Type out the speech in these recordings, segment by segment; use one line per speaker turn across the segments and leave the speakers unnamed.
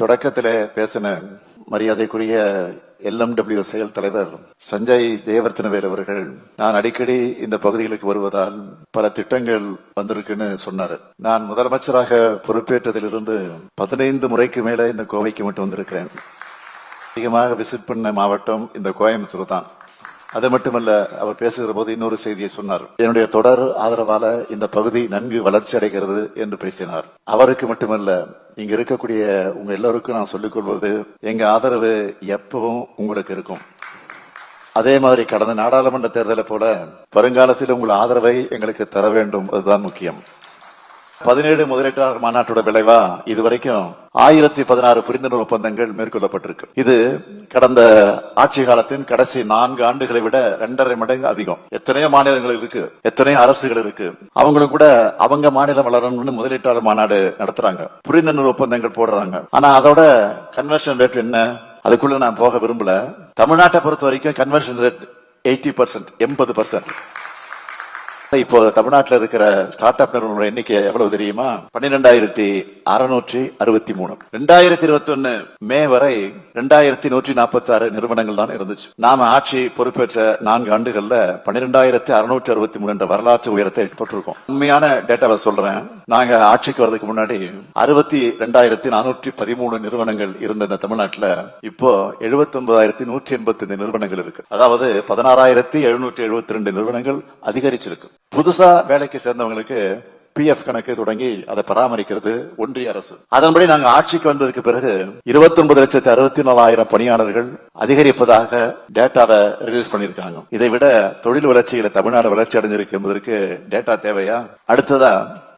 தொடக்கத்தில் பேசின மரியாதைக்குரிய எல்எம்டபிள்யூ செயல் தலைவர் சஞ்சய் தேவர்த்தனவேல் அவர்கள் நான் அடிக்கடி இந்த பகுதிகளுக்கு வருவதால் பல திட்டங்கள் வந்திருக்குன்னு சொன்னாரு. நான் முதலமைச்சராக பொறுப்பேற்றதிலிருந்து பதினைந்து முறைக்கு மேல இந்த கோவைக்கு மட்டும் வந்திருக்கிறேன். அதிகமாக விசிட் பண்ண மாவட்டம் இந்த கோயம்புத்தூர் தான். அது மட்டுமல்ல அவர் பேசுகிற போது இன்னொரு செய்தியை சொன்னார். என்னுடைய தொடர் ஆதரவால இந்த பகுதி நன்கு வளர்ச்சி அடைகிறது என்று பேசினார். அவருக்கு மட்டுமல்ல இங்க இருக்கக்கூடிய உங்க எல்லோருக்கும் நான் சொல்லிக் கொள்வது எங்க ஆதரவு எப்பவும் உங்களுக்கு இருக்கும். அதே மாதிரி கடந்த நாடாளுமன்ற தேர்தலை போல வருங்காலத்தில் உங்கள் ஆதரவை எங்களுக்கு தர வேண்டும் அதுதான் முக்கியம். பதினேழு முதலீட்டாளர் மாநாட்டோட விளைவா இதுவரைக்கும் ஆயிரத்தி பதினாறு புரிந்துணர்வு ஒப்பந்தங்கள் மேற்கொள்ளப்பட்டிருக்கு. இது கடந்த ஆட்சி காலத்தின் கடைசி நான்கு ஆண்டுகளை விட இரண்டரை மடங்கு அதிகம். எத்தனையோ மாநிலங்கள் இருக்கு எத்தனையோ அரசுகள் இருக்கு. அவங்களும் கூட அவங்க மாநிலம் வளரணும்னு முதலீட்டாளர் மாநாடு நடத்துறாங்க. புரிந்துணர்வு ஒப்பந்தங்கள் போடுறாங்க. ஆனா அதோட கன்வர்ஷன் ரேட் என்ன? அதுக்குள்ள நான் போக விரும்பல. தமிழ்நாட்டை பொறுத்த வரைக்கும் கன்வர்ஷன் ரேட் எயிட்டி பர்சன்ட் எண்பது பர்சன்ட் இப்போ தமிழ்நாட்டில் இருக்கிற ஸ்டார்ட் அப் நிறுவனங்களோட எண்ணிக்கை எவ்வளவு தெரியுமா? பன்னிரெண்டாயிரத்தி அறுநூற்றி அறுபத்தி மூணு. ரெண்டாயிரத்தி இருபத்தி ஒன்னு மே வரை ரெண்டாயிரத்தி நூற்றி நாற்பத்தி ஆறு நிறுவனங்கள் தான் இருந்துச்சு. நாம ஆட்சி பொறுப்பேற்ற நான்கு ஆண்டுகள்ல பன்னிரெண்டாயிரத்தி அறுநூற்றி அறுபத்தி மூணு என்ற வரலாற்று உயரத்தை தொட்டிருக்கோம். உண்மையான டேட்டாவை சொல்றேன். நாங்க ஆட்சிக்கு வர்றதுக்கு முன்னாடி அறுபத்தி ரெண்டாயிரத்தி நானூற்றி பதிமூணு நிறுவனங்கள் இருந்த இந்த தமிழ்நாட்டில். இப்போ எழுபத்தி ஒன்பதாயிரத்தி நூற்றி எண்பத்தி ஐந்து நிறுவனங்கள் இருக்கு. அதாவது பதினாறாயிரத்தி எழுநூற்றி எழுபத்தி ரெண்டு நிறுவனங்கள் அதிகரிச்சிருக்கு. புதுசா வேலைக்கு சேர்ந்தவங்களுக்கு பிஎஃப் கணக்கு தொடங்கி அதை பராமரிக்கிறது ஒன்றிய அரசு. அதன்படி நாங்கள் ஆட்சிக்கு வந்ததுக்கு பிறகு இருபத்தி ஒன்பது லட்சத்தி அறுபத்தி நாலாயிரம் பணியாளர்கள் அதிகரிப்பதாக டேட்டாவை ரிலீஸ் பண்ணியிருக்காங்க. இதை விட தொழில் வளர்ச்சியில தமிழ்நாடு வளர்ச்சி அடைஞ்சிருக்கு என்பதற்கு டேட்டா தேவையா? அடுத்ததா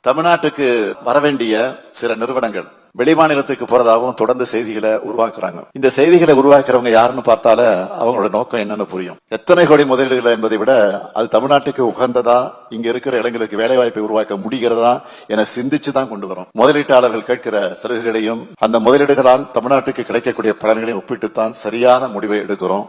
தமிழ்நாட்டுக்கு வரவேண்டிய சில நிறுவனங்கள். வெளிமாநிலத்துக்கு போறதாகவும் தொடர்ந்து செய்திகளை உருவாக்குறாங்க. இந்த செய்திகளை உருவாக்குறவங்க யாருன்னு பார்த்தால அவங்களோட நோக்கம் என்னன்னு புரியும். எத்தனை கோடி முதலீடுகள் என்பதை விட அது தமிழ்நாட்டுக்கு உகந்ததா இங்க இருக்கிற இளைஞர்களுக்கு வேலை வாய்ப்பை உருவாக்க முடிகிறதா என சிந்திச்சு தான் கொண்டு வரும். முதலீட்டாளர்கள் கேட்கிற சலுகைகளையும் அந்த முதலீடுகளால் தமிழ்நாட்டுக்கு கிடைக்கக்கூடிய பலன்களையும் ஒப்பிட்டுத்தான் சரியான முடிவை எடுக்கிறோம்.